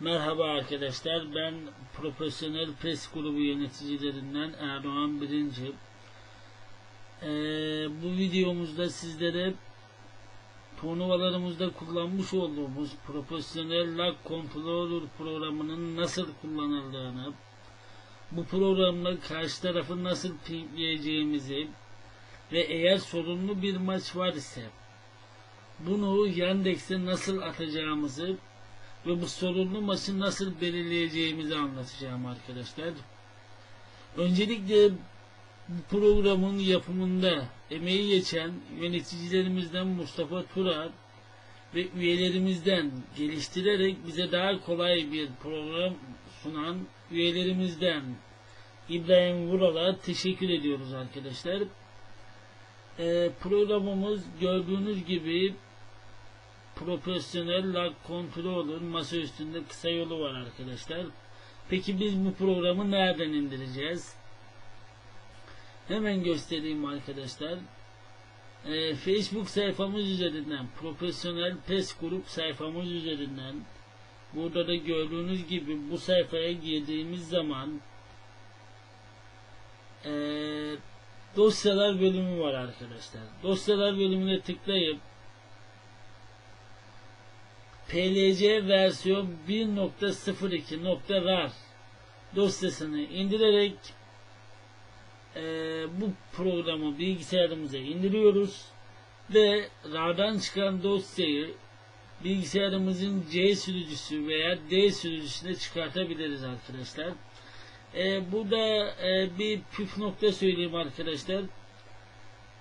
Merhaba arkadaşlar, ben Profesyonel Pes Grubu yöneticilerinden Erdoğan Birinci. Ee, bu videomuzda sizlere turnuvalarımızda kullanmış olduğumuz Profesyonel Lag Controller programının nasıl kullanıldığını, bu programla karşı tarafı nasıl pingleyeceğimizi ve eğer sorunlu bir maç var ise bunu Yandex'e nasıl atacağımızı ve bu sorunlu maçı nasıl belirleyeceğimizi anlatacağım arkadaşlar. Öncelikle bu programın yapımında emeği geçen yöneticilerimizden Mustafa Turar ve üyelerimizden geliştirerek bize daha kolay bir program sunan üyelerimizden İbrahim Vural'a teşekkür ediyoruz arkadaşlar. Ee, programımız gördüğünüz gibi profesyonel lag controller masa üstünde kısa yolu var arkadaşlar. Peki biz bu programı nereden indireceğiz? Hemen göstereyim arkadaşlar. Ee, Facebook sayfamız üzerinden profesyonel PES grup sayfamız üzerinden burada da gördüğünüz gibi bu sayfaya girdiğimiz zaman ee, dosyalar bölümü var arkadaşlar. Dosyalar bölümüne tıklayıp PLC versiyon 1.02.rar dosyasını indirerek e, bu programı bilgisayarımıza indiriyoruz ve RAR'dan çıkan dosyayı bilgisayarımızın C sürücüsü veya D sürücüsüne çıkartabiliriz arkadaşlar. E, burada e, bir püf nokta söyleyeyim arkadaşlar.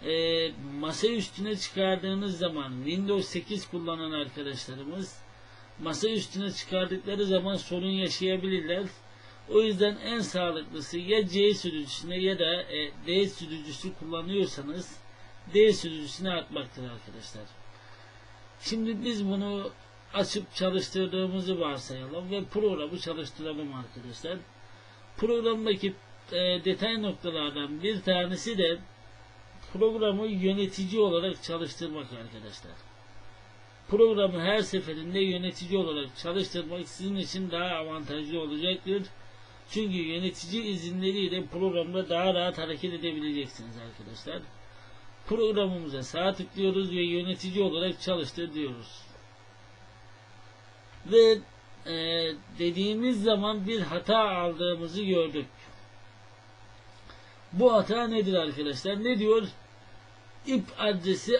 E, masa üstüne çıkardığınız zaman Windows 8 kullanan arkadaşlarımız masa üstüne çıkardıkları zaman sorun yaşayabilirler. O yüzden en sağlıklısı ya C sürücüsüne ya da e, D sürücüsü kullanıyorsanız D sürücüsüne atmaktır arkadaşlar. Şimdi biz bunu açıp çalıştırdığımızı varsayalım ve programı çalıştıralım arkadaşlar. Programdaki e, detay noktalardan bir tanesi de programı yönetici olarak çalıştırmak arkadaşlar. Programı her seferinde yönetici olarak çalıştırmak sizin için daha avantajlı olacaktır. Çünkü yönetici izinleriyle programda daha rahat hareket edebileceksiniz arkadaşlar. Programımıza sağ tıklıyoruz ve yönetici olarak çalıştır diyoruz. Ve e, dediğimiz zaman bir hata aldığımızı gördük. Bu hata nedir arkadaşlar? Ne diyor? IP adresi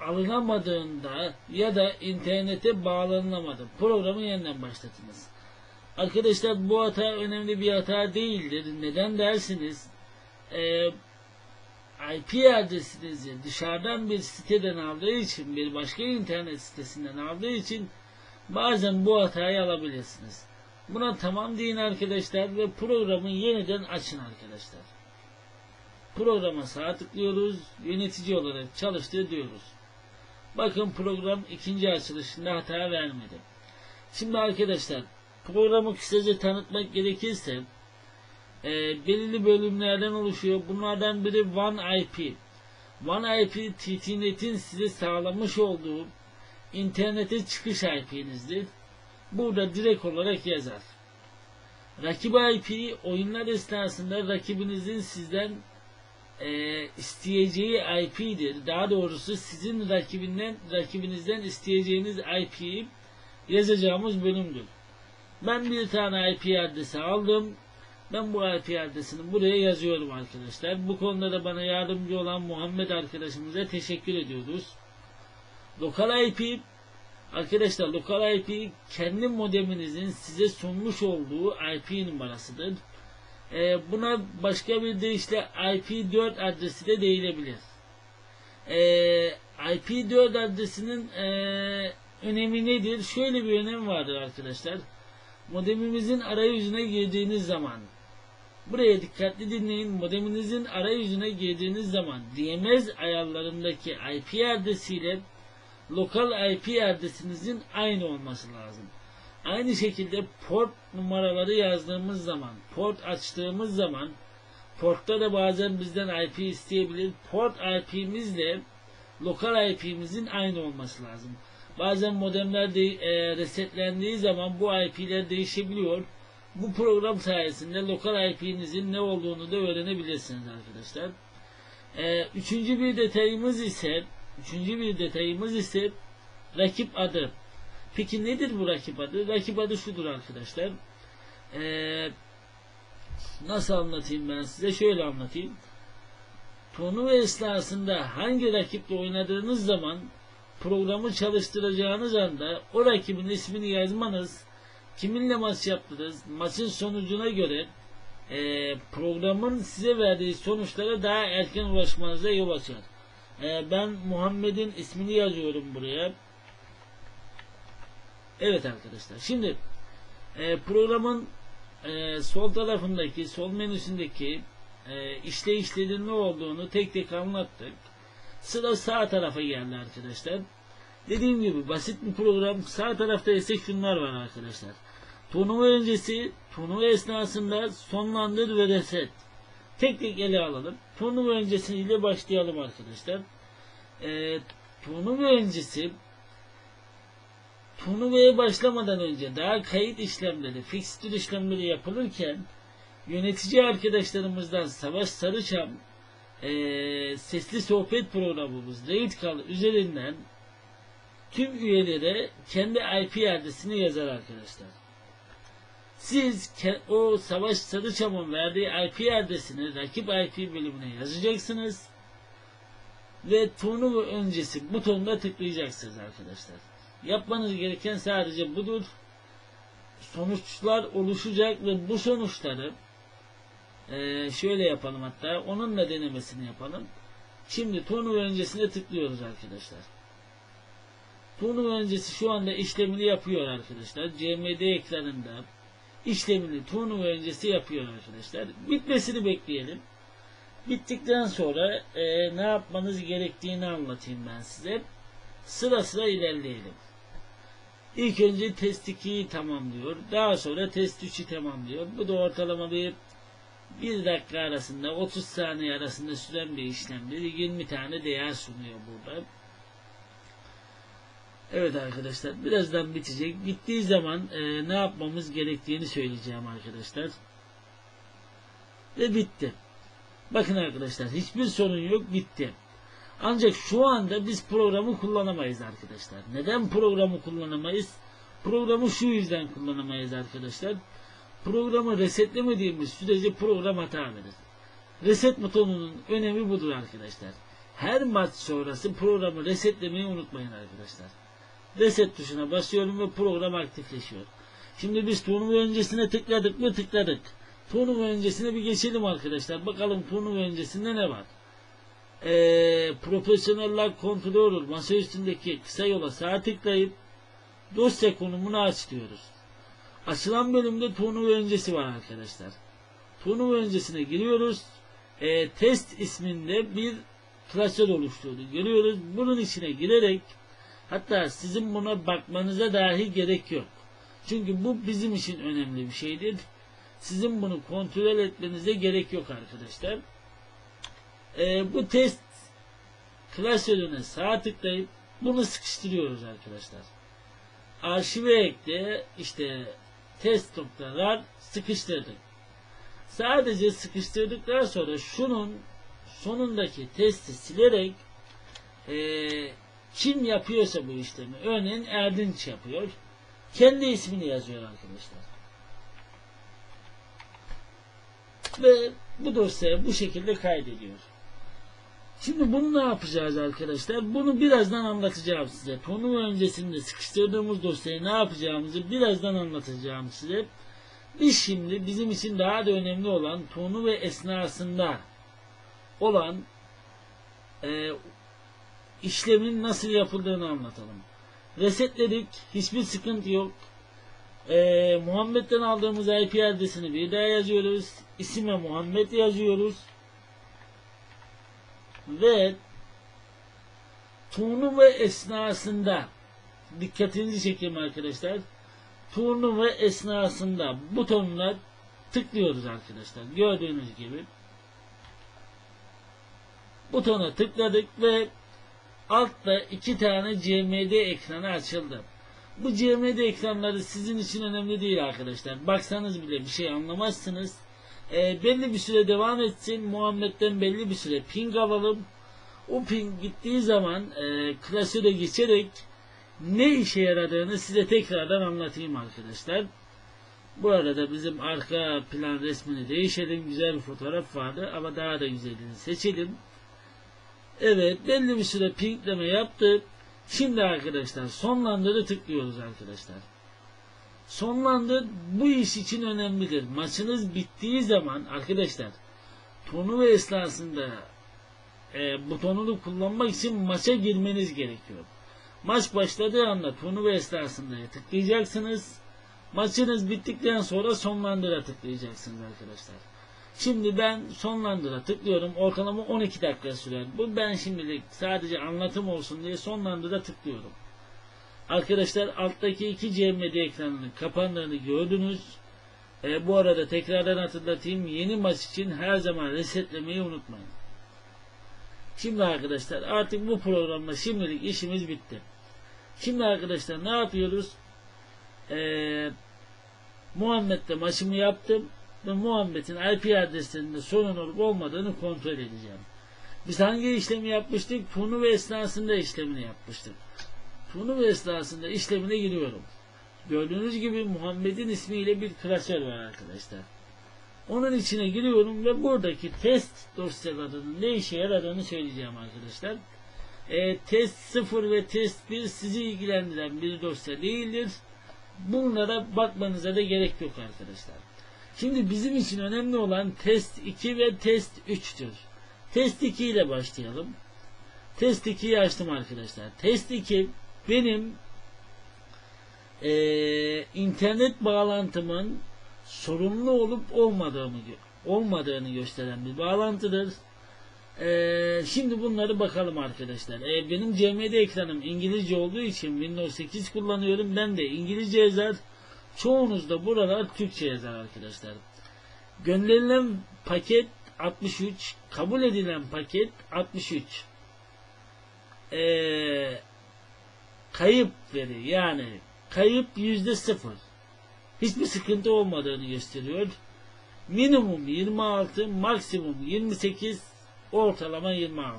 alınamadığında ya da internete bağlanılamadı. Programı yeniden başlatınız. Arkadaşlar bu hata önemli bir hata değildir. Neden dersiniz? Ee, IP adresinizi dışarıdan bir siteden aldığı için, bir başka internet sitesinden aldığı için bazen bu hatayı alabilirsiniz. Buna tamam deyin arkadaşlar ve programı yeniden açın arkadaşlar. Programa sağ tıklıyoruz, yönetici olarak çalıştır diyoruz. Bakın program ikinci açılışında hata vermedi. Şimdi arkadaşlar programı kısaca tanıtmak gerekirse e, belirli bölümlerden oluşuyor. Bunlardan biri OneIP. OneIP TTNet'in size sağlamış olduğu internete çıkış IP'nizdir. Burada direkt olarak yazar. Rakip IP oyunlar esnasında rakibinizin sizden e, isteyeceği IP'dir. Daha doğrusu sizin rakibinden rakibinizden isteyeceğiniz IP'yi yazacağımız bölümdür. Ben bir tane IP adresi aldım. Ben bu IP adresini buraya yazıyorum arkadaşlar. Bu konuda da bana yardımcı olan Muhammed arkadaşımıza teşekkür ediyoruz. Lokal IP Arkadaşlar lokal IP kendi modeminizin size sunmuş olduğu IP numarasıdır. E, buna başka bir deyişle IP4 adresi de değilebilir. E, IP4 adresinin e, önemi nedir? Şöyle bir önemi vardır arkadaşlar. Modemimizin arayüzüne girdiğiniz zaman buraya dikkatli dinleyin. Modeminizin arayüzüne girdiğiniz zaman DMS ayarlarındaki IP adresiyle lokal IP adresinizin aynı olması lazım. Aynı şekilde port numaraları yazdığımız zaman, port açtığımız zaman portta da bazen bizden IP isteyebilir. Port IP'mizle lokal IP'mizin aynı olması lazım. Bazen modemler de, e, resetlendiği zaman bu IP'ler değişebiliyor. Bu program sayesinde lokal IP'nizin ne olduğunu da öğrenebilirsiniz arkadaşlar. E, üçüncü bir detayımız ise üçüncü bir detayımız ise rakip adı. Peki nedir bu rakip adı? Rakip adı şudur arkadaşlar. Ee, nasıl anlatayım ben size? Şöyle anlatayım. Turnuva esnasında hangi rakiple oynadığınız zaman programı çalıştıracağınız anda o rakibin ismini yazmanız, kiminle maç yaptınız, maçın sonucuna göre e, programın size verdiği sonuçlara daha erken ulaşmanıza yol açar. E, ben Muhammed'in ismini yazıyorum buraya. Evet arkadaşlar. Şimdi e, programın e, sol tarafındaki, sol menüsündeki e, işleyişlerin ne olduğunu tek tek anlattık. Sıra sağ tarafa geldi arkadaşlar. Dediğim gibi basit bir program. Sağ tarafta ise şunlar var arkadaşlar. Turnuva öncesi, turnuva esnasında sonlandır ve reset. Tek tek ele alalım. Turnuva öncesiyle başlayalım arkadaşlar. E, turnuva öncesi turnuvaya başlamadan önce daha kayıt işlemleri, fixture işlemleri yapılırken yönetici arkadaşlarımızdan Savaş Sarıçam eee, sesli sohbet programımız Raid Call üzerinden tüm üyelere kendi IP adresini yazar arkadaşlar. Siz o Savaş Sarıçam'ın verdiği IP adresini rakip IP bölümüne yazacaksınız ve turnuva öncesi butonuna tıklayacaksınız arkadaşlar. Yapmanız gereken sadece budur. Sonuçlar oluşacak ve bu sonuçları eee, şöyle yapalım hatta onunla denemesini yapalım. Şimdi turnuva öncesine tıklıyoruz arkadaşlar. Turnuva öncesi şu anda işlemini yapıyor arkadaşlar. CMD ekranında işlemini turnuva öncesi yapıyor arkadaşlar. Bitmesini bekleyelim. Bittikten sonra eee, ne yapmanız gerektiğini anlatayım ben size. Sıra sıra ilerleyelim. İlk önce test 2'yi tamamlıyor. Daha sonra test 3'ü tamamlıyor. Bu da ortalama bir 1 dakika arasında 30 saniye arasında süren bir işlemdir. 20 tane değer sunuyor burada. Evet arkadaşlar birazdan bitecek. Bittiği zaman e, ne yapmamız gerektiğini söyleyeceğim arkadaşlar. Ve bitti. Bakın arkadaşlar hiçbir sorun yok bitti. Ancak şu anda biz programı kullanamayız arkadaşlar. Neden programı kullanamayız? Programı şu yüzden kullanamayız arkadaşlar. Programı resetlemediğimiz sürece program hata verir. Reset butonunun önemi budur arkadaşlar. Her maç sonrası programı resetlemeyi unutmayın arkadaşlar. Reset tuşuna basıyorum ve program aktifleşiyor. Şimdi biz turnuva öncesine tıkladık mı tıkladık. Turnuva öncesine bir geçelim arkadaşlar. Bakalım turnuva öncesinde ne var? Ee, profesyoneller kontrolör masa üstündeki kısa yola sağ tıklayıp dosya konumunu aç diyoruz. Açılan bölümde turnuva öncesi var arkadaşlar. Turnuva öncesine giriyoruz. Ee, test isminde bir klasör oluşturdu. Görüyoruz. Bunun içine girerek hatta sizin buna bakmanıza dahi gerek yok. Çünkü bu bizim için önemli bir şeydir. Sizin bunu kontrol etmenize gerek yok arkadaşlar. Ee, bu test klasörüne sağ tıklayıp bunu sıkıştırıyoruz arkadaşlar. Arşive ekle işte test noktalar sıkıştırdık. Sadece sıkıştırdıktan sonra şunun sonundaki testi silerek eee, kim yapıyorsa bu işlemi örneğin Erdinç yapıyor. Kendi ismini yazıyor arkadaşlar. Ve bu dosyaya bu şekilde kaydediyor. Şimdi bunu ne yapacağız arkadaşlar? Bunu birazdan anlatacağım size. Turnuva öncesinde sıkıştırdığımız dosyayı ne yapacağımızı birazdan anlatacağım size. Biz şimdi bizim için daha da önemli olan turnuva esnasında olan e, işlemin nasıl yapıldığını anlatalım. Resetledik. Hiçbir sıkıntı yok. E, Muhammed'den aldığımız IP adresini bir daha yazıyoruz. İsime Muhammed yazıyoruz ve turnuva esnasında dikkatinizi çekeyim arkadaşlar. Turnuva esnasında butonuna tıklıyoruz arkadaşlar. Gördüğünüz gibi butona tıkladık ve altta iki tane CMD ekranı açıldı. Bu CMD ekranları sizin için önemli değil arkadaşlar. Baksanız bile bir şey anlamazsınız. E, belli bir süre devam etsin. Muhammed'den belli bir süre ping alalım. O ping gittiği zaman e, klasöre geçerek ne işe yaradığını size tekrardan anlatayım arkadaşlar. Bu arada bizim arka plan resmini değişelim. Güzel bir fotoğraf vardı ama daha da güzelini seçelim. Evet belli bir süre pingleme yaptık. Şimdi arkadaşlar sonlandırı tıklıyoruz arkadaşlar. Sonlandır bu iş için önemlidir. Maçınız bittiği zaman arkadaşlar turnuva esnasında e, butonunu kullanmak için maça girmeniz gerekiyor. Maç başladığı anda turnuva esnasında tıklayacaksınız. Maçınız bittikten sonra sonlandıra tıklayacaksınız arkadaşlar. Şimdi ben sonlandıra tıklıyorum. Ortalama 12 dakika sürer. Bu ben şimdilik sadece anlatım olsun diye sonlandıra tıklıyorum. Arkadaşlar alttaki iki CMD ekranının kapandığını gördünüz. E, bu arada tekrardan hatırlatayım. Yeni maç için her zaman resetlemeyi unutmayın. Şimdi arkadaşlar artık bu programda şimdilik işimiz bitti. Şimdi arkadaşlar ne yapıyoruz? Ee, Muhammed'le maçımı yaptım ve Muhammed'in IP adreslerinde sorun olup olmadığını kontrol edeceğim. Biz hangi işlemi yapmıştık? Turnuva esnasında işlemini yapmıştık. Turnuva esnasında işlemine giriyorum. Gördüğünüz gibi Muhammed'in ismiyle bir klasör var arkadaşlar. Onun içine giriyorum ve buradaki test dosyalarının ne işe yaradığını söyleyeceğim arkadaşlar. E, test 0 ve test 1 sizi ilgilendiren bir dosya değildir. Bunlara bakmanıza da gerek yok arkadaşlar. Şimdi bizim için önemli olan test 2 ve test 3'tür. Test 2 ile başlayalım. Test 2'yi açtım arkadaşlar. Test 2 benim e, internet bağlantımın sorunlu olup olmadığını olmadığını gösteren bir bağlantıdır. Ee, şimdi bunları bakalım arkadaşlar. Ee, benim CMD ekranım İngilizce olduğu için Windows 8 kullanıyorum. Ben de İngilizce yazar. Çoğunuz da buralar Türkçe yazar arkadaşlar. Gönderilen paket 63, kabul edilen paket 63. Ee, kayıp veri yani kayıp yüzde sıfır. Hiçbir sıkıntı olmadığını gösteriyor. Minimum 26, maksimum 28, ortalama 26.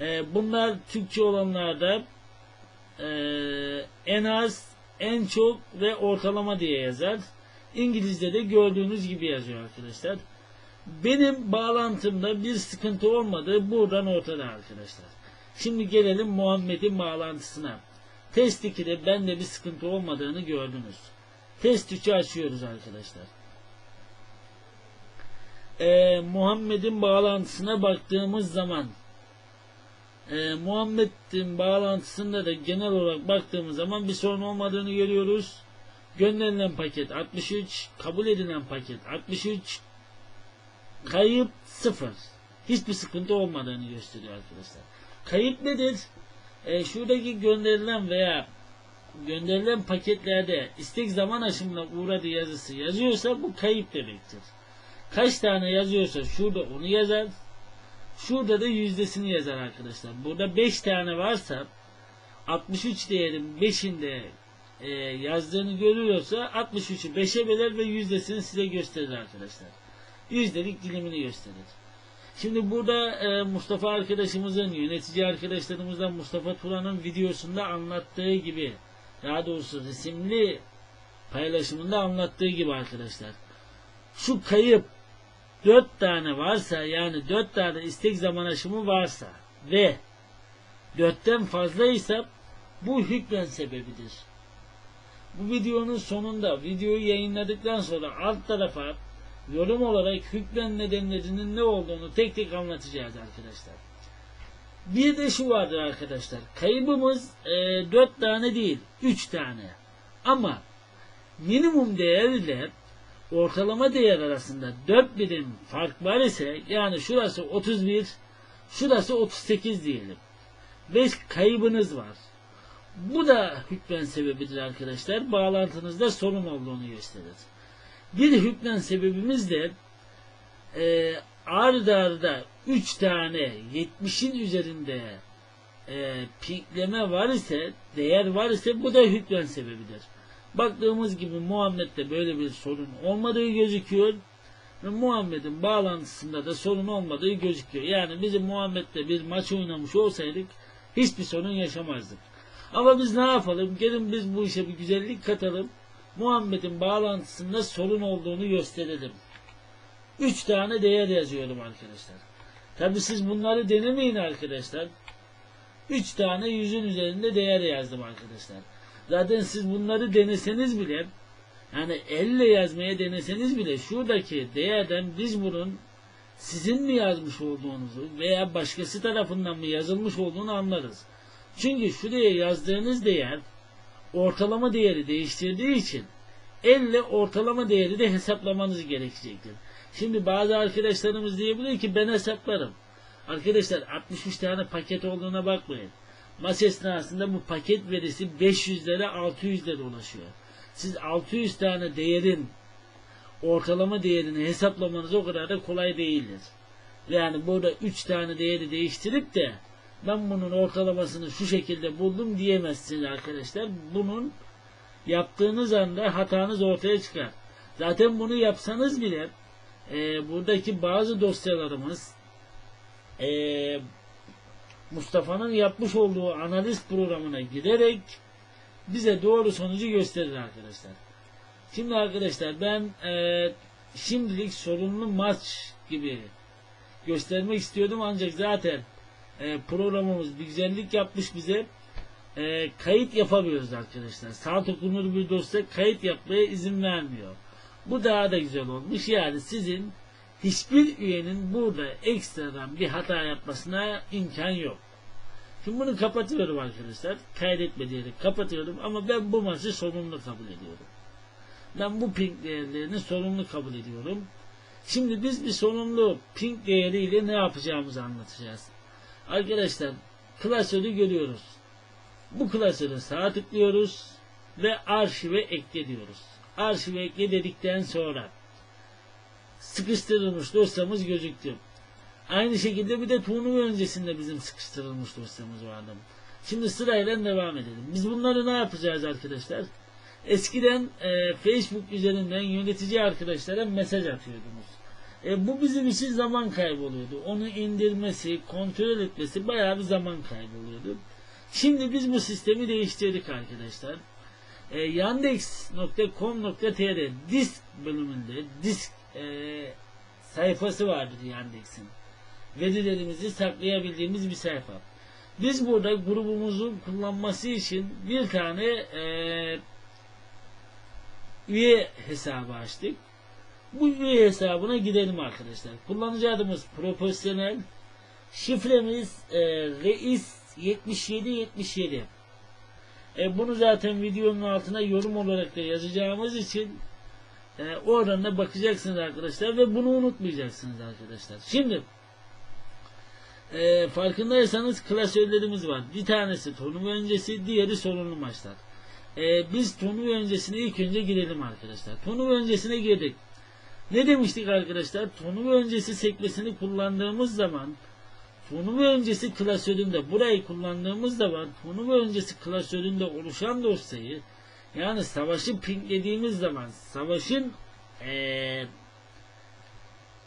Ee, bunlar Türkçe olanlarda e, en az, en çok ve ortalama diye yazar. İngilizce de gördüğünüz gibi yazıyor arkadaşlar. Benim bağlantımda bir sıkıntı olmadığı buradan ortada arkadaşlar. Şimdi gelelim Muhammed'in bağlantısına. Test 2'de bende bir sıkıntı olmadığını gördünüz. Test 3'ü açıyoruz arkadaşlar. Ee, Muhammed'in bağlantısına baktığımız zaman e, Muhammed'in bağlantısında da genel olarak baktığımız zaman bir sorun olmadığını görüyoruz. Gönderilen paket 63, kabul edilen paket 63, kayıp 0. Hiçbir sıkıntı olmadığını gösteriyor arkadaşlar. Kayıp nedir? E, şuradaki gönderilen veya gönderilen paketlerde istek zaman aşımına uğradı yazısı yazıyorsa bu kayıp demektir. Kaç tane yazıyorsa şurada onu yazar. Şurada da yüzdesini yazar arkadaşlar. Burada 5 tane varsa 63 değerin 5'inde e, yazdığını görüyorsa 63'ü 5'e böler ve yüzdesini size gösterir arkadaşlar. Yüzdelik dilimini gösterir. Şimdi burada e, Mustafa arkadaşımızın, yönetici arkadaşlarımızdan Mustafa Turan'ın videosunda anlattığı gibi, daha doğrusu resimli paylaşımında anlattığı gibi arkadaşlar. Şu kayıp 4 tane varsa yani 4 tane istek zaman aşımı varsa ve 4'ten fazlaysa bu hükmen sebebidir. Bu videonun sonunda videoyu yayınladıktan sonra alt tarafa yorum olarak hükmen nedenlerinin ne olduğunu tek tek anlatacağız arkadaşlar. Bir de şu vardır arkadaşlar. Kaybımız e, 4 tane değil 3 tane. Ama minimum değer ortalama değer arasında 4 birim fark var ise yani şurası 31 şurası 38 diyelim. 5 kaybınız var. Bu da hükmen sebebidir arkadaşlar. Bağlantınızda sorun olduğunu gösterir. Bir hükmen sebebimiz de e, arda arda 3 tane 70'in üzerinde e, pinkleme var ise, değer var ise bu da hükmen sebebidir. Baktığımız gibi Muhammed'de böyle bir sorun olmadığı gözüküyor ve Muhammed'in bağlantısında da sorun olmadığı gözüküyor. Yani bizim Muhammed'de bir maç oynamış olsaydık hiçbir sorun yaşamazdık. Ama biz ne yapalım? Gelin biz bu işe bir güzellik katalım. Muhammed'in bağlantısında sorun olduğunu gösterelim. Üç tane değer yazıyorum arkadaşlar. Tabi siz bunları denemeyin arkadaşlar. Üç tane yüzün üzerinde değer yazdım arkadaşlar. Zaten siz bunları deneseniz bile yani elle yazmaya deneseniz bile şuradaki değerden biz bunun sizin mi yazmış olduğunuzu veya başkası tarafından mı yazılmış olduğunu anlarız. Çünkü şuraya yazdığınız değer ortalama değeri değiştirdiği için elle ortalama değeri de hesaplamanız gerekecektir. Şimdi bazı arkadaşlarımız diyebilir ki ben hesaplarım. Arkadaşlar 63 tane paket olduğuna bakmayın. Maç esnasında bu paket verisi 500'lere 600'lere ulaşıyor. Siz 600 tane değerin ortalama değerini hesaplamanız o kadar da kolay değildir. Yani burada 3 tane değeri değiştirip de ben bunun ortalamasını şu şekilde buldum diyemezsiniz arkadaşlar. Bunun yaptığınız anda hatanız ortaya çıkar. Zaten bunu yapsanız bile e, buradaki bazı dosyalarımız e, Mustafa'nın yapmış olduğu analiz programına giderek bize doğru sonucu gösterir arkadaşlar. Şimdi arkadaşlar ben e, şimdilik sorunlu maç gibi göstermek istiyordum ancak zaten e, programımız bir güzellik yapmış bize. E, kayıt yapamıyoruz arkadaşlar. Saat okunur bir dosya kayıt yapmaya izin vermiyor. Bu daha da güzel olmuş. Yani sizin hiçbir üyenin burada ekstradan bir hata yapmasına imkan yok. Şimdi bunu kapatıyorum arkadaşlar. Kaydetme diyerek kapatıyorum ama ben bu maçı sorumlu kabul ediyorum. Ben bu ping değerlerini sorumlu kabul ediyorum. Şimdi biz bir sorumlu ping değeriyle ne yapacağımızı anlatacağız. Arkadaşlar klasörü görüyoruz. Bu klasöre sağ tıklıyoruz ve arşive ekle diyoruz. Arşive ekle dedikten sonra sıkıştırılmış dosyamız gözüktü. Aynı şekilde bir de turnuva öncesinde bizim sıkıştırılmış dosyamız vardı. Şimdi sırayla devam edelim. Biz bunları ne yapacağız arkadaşlar? Eskiden e, Facebook üzerinden yönetici arkadaşlara mesaj atıyordunuz. E, bu bizim için zaman kayboluyordu. Onu indirmesi, kontrol etmesi bayağı bir zaman kayboluyordu. Şimdi biz bu sistemi değiştirdik arkadaşlar. E, Yandex.com.tr disk bölümünde disk e, sayfası vardır Yandex'in. Verilerimizi saklayabildiğimiz bir sayfa. Biz burada grubumuzun kullanması için bir tane e, üye hesabı açtık. Bu üye hesabına gidelim arkadaşlar. Kullanıcı adımız profesyonel. Şifremiz e, reis 7777. E, bunu zaten videonun altına yorum olarak da yazacağımız için e, oradan da bakacaksınız arkadaşlar ve bunu unutmayacaksınız arkadaşlar. Şimdi e, farkındaysanız klasörlerimiz var. Bir tanesi turnuva öncesi, diğeri sorunlu maçlar. E, biz turnuva öncesine ilk önce girelim arkadaşlar. Turnuva öncesine girdik. Ne demiştik arkadaşlar? Turnuva öncesi sekmesini kullandığımız zaman turnuva öncesi klasöründe burayı kullandığımız zaman turnuva öncesi klasöründe oluşan dosyayı yani savaşı pinglediğimiz zaman savaşın ee,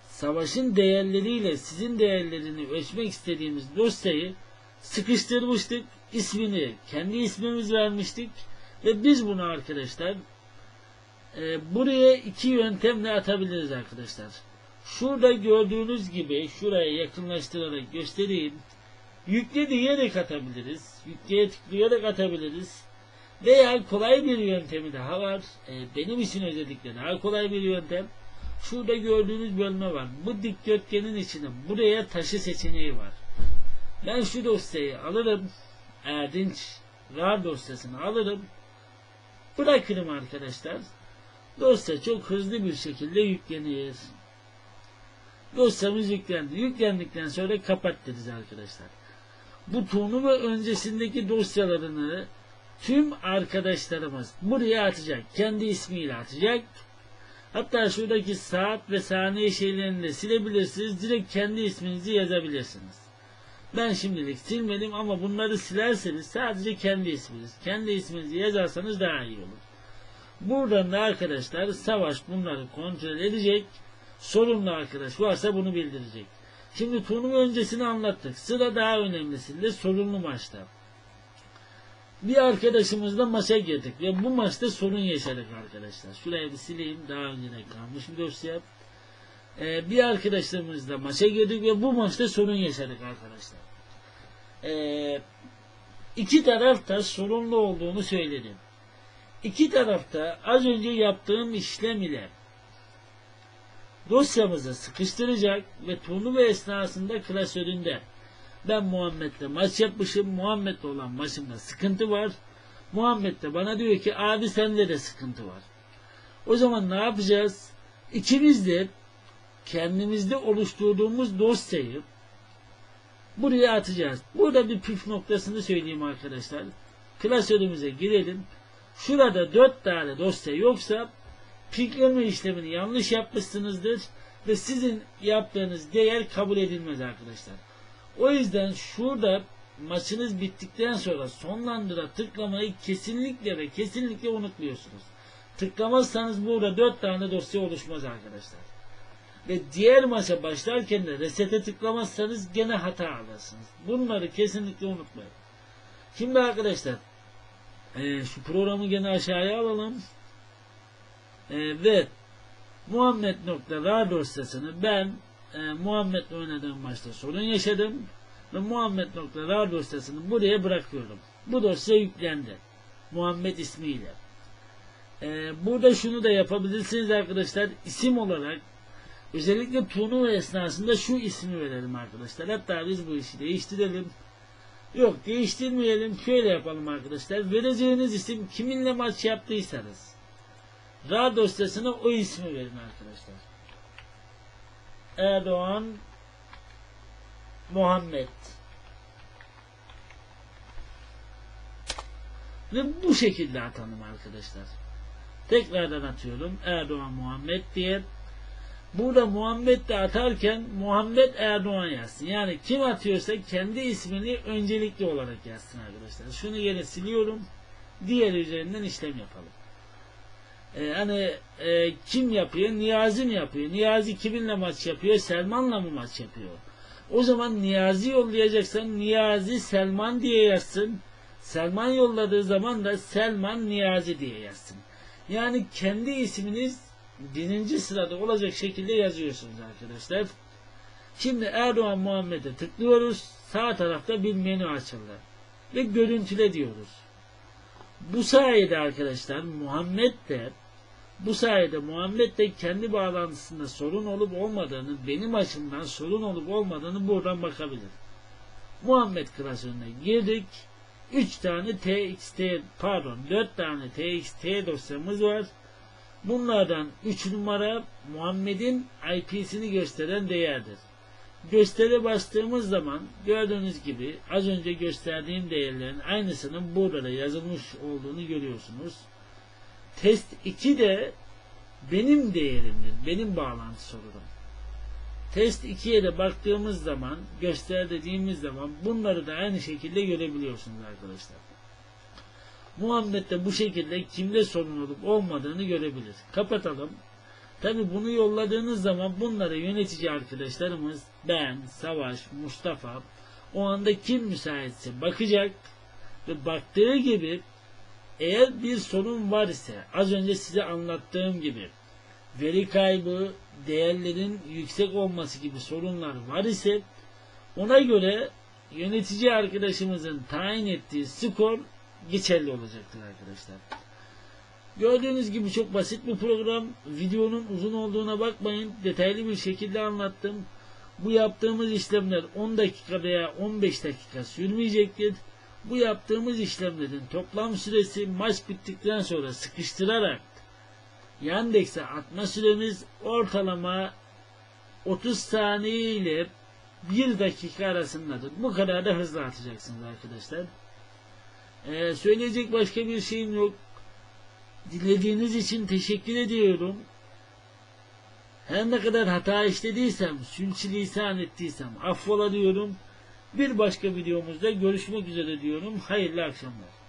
savaşın değerleriyle sizin değerlerini ölçmek istediğimiz dosyayı sıkıştırmıştık. ismini kendi ismimiz vermiştik ve biz bunu arkadaşlar e, buraya iki yöntemle atabiliriz arkadaşlar. Şurada gördüğünüz gibi şuraya yakınlaştırarak göstereyim. Yükle diyerek atabiliriz. Yükleye tıklayarak atabiliriz. Veya kolay bir yöntemi daha var. E, benim için özellikle daha kolay bir yöntem. Şurada gördüğünüz bölme var. Bu dikdörtgenin içine buraya taşı seçeneği var. Ben şu dosyayı alırım. Erdinç RAR dosyasını alırım. Bırakırım arkadaşlar. Dosya çok hızlı bir şekilde yüklenir. Dosyamız yüklendi. Yüklendikten sonra kapat deriz arkadaşlar. Bu turnuva öncesindeki dosyalarını tüm arkadaşlarımız buraya atacak. Kendi ismiyle atacak. Hatta şuradaki saat ve saniye şeylerini de silebilirsiniz. Direkt kendi isminizi yazabilirsiniz. Ben şimdilik silmedim ama bunları silerseniz sadece kendi isminiz. Kendi isminizi yazarsanız daha iyi olur. Buradan da arkadaşlar savaş bunları kontrol edecek. Sorunlu arkadaş varsa bunu bildirecek. Şimdi turnuva öncesini anlattık. Sıra daha önemlisinde sorunlu maçlar. Bir arkadaşımızla maça girdik ve bu maçta sorun yaşadık arkadaşlar. Şurayı bir sileyim. Daha önceden kalmış bir dosya. Ee, bir arkadaşlarımızla maça girdik ve bu maçta sorun yaşadık arkadaşlar. Ee, iki taraf da sorunlu olduğunu söyledim. İki tarafta az önce yaptığım işlem ile dosyamızı sıkıştıracak ve turnuva esnasında klasöründe ben Muhammed'le maç yapmışım. Muhammed'le olan maçımda sıkıntı var. Muhammed de bana diyor ki abi sende de sıkıntı var. O zaman ne yapacağız? İkimiz de kendimizde oluşturduğumuz dosyayı buraya atacağız. Burada bir püf noktasını söyleyeyim arkadaşlar. Klasörümüze girelim. Şurada dört tane dosya yoksa pikleme işlemini yanlış yapmışsınızdır ve sizin yaptığınız değer kabul edilmez arkadaşlar. O yüzden şurada maçınız bittikten sonra sonlandıra tıklamayı kesinlikle ve kesinlikle unutmuyorsunuz. Tıklamazsanız burada dört tane dosya oluşmaz arkadaşlar. Ve diğer maça başlarken de resete tıklamazsanız gene hata alırsınız. Bunları kesinlikle unutmayın. Şimdi arkadaşlar e, şu programı gene aşağıya alalım. E, ve Muhammed.rar dosyasını ben e, Muhammed'le oynadığım maçta sorun yaşadım ve Muhammed.rar dosyasını buraya bırakıyorum. Bu dosya yüklendi. Muhammed ismiyle. E, burada şunu da yapabilirsiniz arkadaşlar. İsim olarak özellikle turnuva esnasında şu ismi verelim arkadaşlar. Hatta biz bu işi değiştirelim. Yok değiştirmeyelim. Şöyle yapalım arkadaşlar. Vereceğiniz isim kiminle maç yaptıysanız. RAR dosyasına o ismi verin arkadaşlar. Erdoğan Muhammed ve bu şekilde atalım arkadaşlar. Tekrardan atıyorum. Erdoğan Muhammed diye. Burada Muhammed de atarken Muhammed Erdoğan yazsın. Yani kim atıyorsa kendi ismini öncelikli olarak yazsın arkadaşlar. Şunu yine siliyorum. Diğer üzerinden işlem yapalım. Ee, hani e, kim yapıyor? Niyazi mi yapıyor? Niyazi kiminle maç yapıyor? Selman'la mı maç yapıyor? O zaman Niyazi yollayacaksan Niyazi Selman diye yazsın. Selman yolladığı zaman da Selman Niyazi diye yazsın. Yani kendi isminiz birinci sırada olacak şekilde yazıyorsunuz arkadaşlar. Şimdi Erdoğan Muhammed'e tıklıyoruz. Sağ tarafta bir menü açıldı. Ve görüntüle diyoruz. Bu sayede arkadaşlar Muhammed de bu sayede Muhammed de kendi bağlantısında sorun olup olmadığını, benim açımdan sorun olup olmadığını buradan bakabilir. Muhammed klasörüne girdik. 3 tane TXT pardon 4 tane TXT dosyamız var. Bunlardan 3 numara Muhammed'in IP'sini gösteren değerdir. Göstere bastığımız zaman gördüğünüz gibi az önce gösterdiğim değerlerin aynısının burada da yazılmış olduğunu görüyorsunuz. Test 2 de benim değerimdir. Benim bağlantı sorunum. Test 2'ye de baktığımız zaman, göster dediğimiz zaman bunları da aynı şekilde görebiliyorsunuz arkadaşlar. Muhammed de bu şekilde kimde sorun olup olmadığını görebilir. Kapatalım. Tabi bunu yolladığınız zaman bunlara yönetici arkadaşlarımız ben, Savaş, Mustafa o anda kim müsaitse bakacak ve baktığı gibi eğer bir sorun var ise az önce size anlattığım gibi veri kaybı, değerlerin yüksek olması gibi sorunlar var ise ona göre yönetici arkadaşımızın tayin ettiği skor geçerli olacaktır arkadaşlar. Gördüğünüz gibi çok basit bir program. Videonun uzun olduğuna bakmayın. Detaylı bir şekilde anlattım. Bu yaptığımız işlemler 10 dakika veya 15 dakika sürmeyecektir. Bu yaptığımız işlemlerin toplam süresi maç bittikten sonra sıkıştırarak Yandex'e atma süremiz ortalama 30 saniye ile 1 dakika arasındadır. Bu kadar da hızlı atacaksınız arkadaşlar. Ee, söyleyecek başka bir şeyim yok. Dinlediğiniz için teşekkür ediyorum. Her ne kadar hata işlediysem, sülçülisan ettiysem affola diyorum. Bir başka videomuzda görüşmek üzere diyorum. Hayırlı akşamlar.